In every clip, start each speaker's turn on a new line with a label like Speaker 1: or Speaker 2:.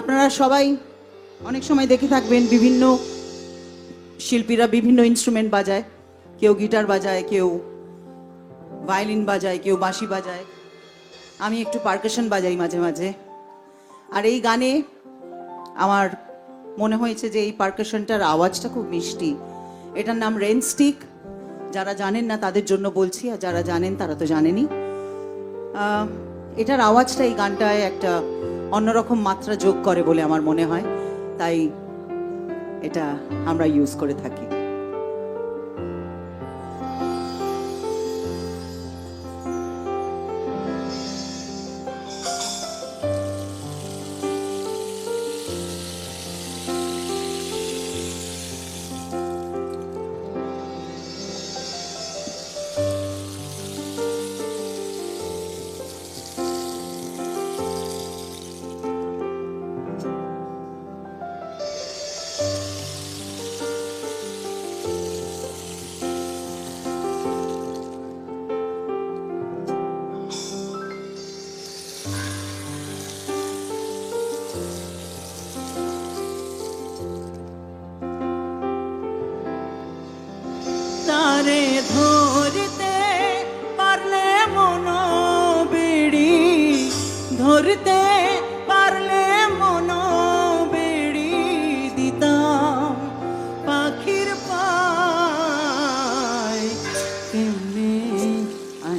Speaker 1: আপনারা সবাই অনেক সময় দেখে থাকবেন বিভিন্ন শিল্পীরা বিভিন্ন ইনস্ট্রুমেন্ট বাজায়। কেউ গিটার বাজায়, কেউ ভায়োলিন বাজায়, কেউ বাঁশি বাজায়। আমি একটু পার্কাশন বাজাই মাঝে মাঝে। আর এই গানে আমার মনে হয়েছে যে এই পার্কাশনটার আওয়াজটা খুব মিষ্টি। এটার নাম রেন স্টিক। যারা জানেন না তাদের জন্য বলছি, আর যারা জানেন তারা তো জানেনই। এটার আওয়াজটা এই গানটায় একটা অন্যরকম মাত্রা যোগ করে বলে আমার মনে হয়। তাই এটা আমরা ইউজ করে থাকি।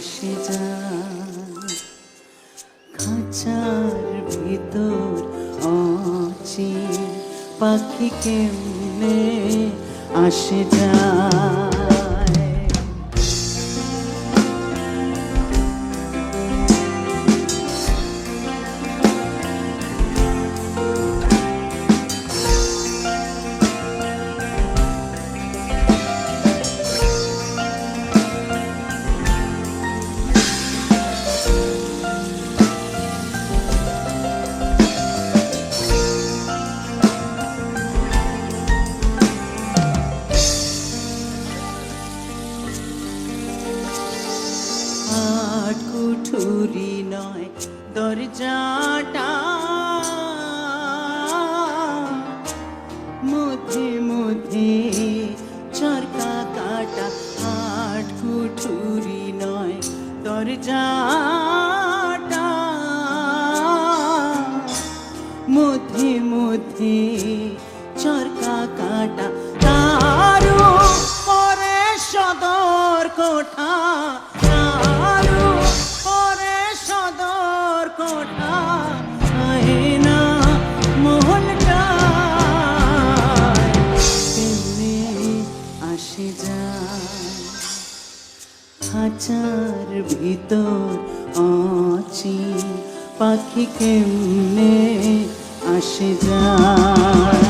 Speaker 1: আসে যায়। খাঁচার ভিতর অচিন পাখি কেমনে আসে যায়? কুঠুরি নয় দরজাটা মধ্যে মধ্যে চরকা কাটা আট কুঠুরি নয় দরজাটা মধ্যে মধ্যে ভিতর আছি পাখি কেমনে আসে যায়?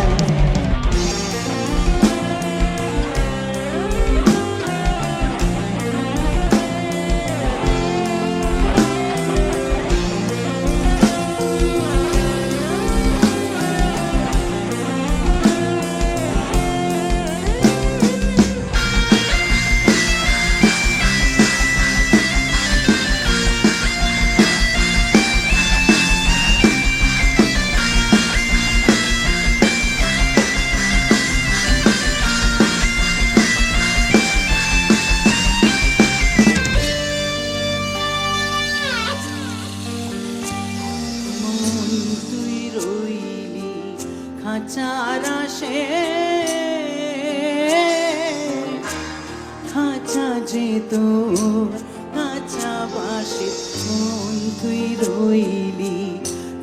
Speaker 1: তোর খাঁচা বাসে মন তুই রইলি,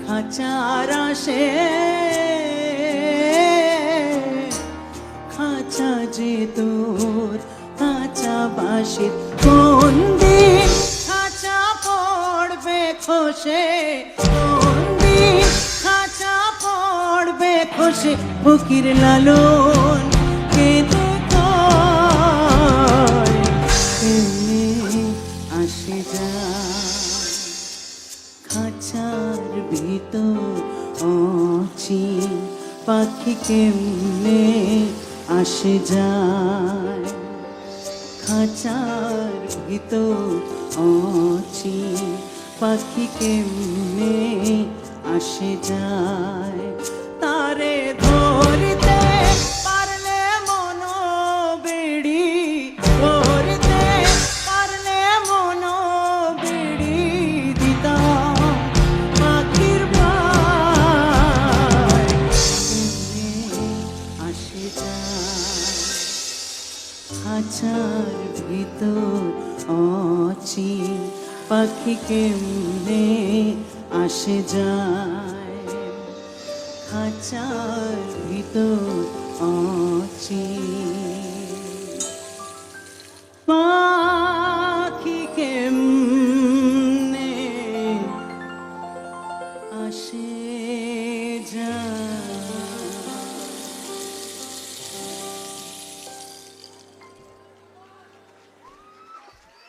Speaker 1: খাঁচা বাজে তোর কাঁচা বাসে কোন দিন খাঁচা পড়বে খসে, কোন দিন খাঁচা পড়বে খসে, ফকির লালন খাঁচার ভিতর অচি পাখি কেমনে আসে যায়? খাঁচার ভিতর অচি পাখি কেমনে আসে যায়? খাঁচার ভিতর অচি পাখি কেমনে আসে যায়? খাঁচার ভিতর অচি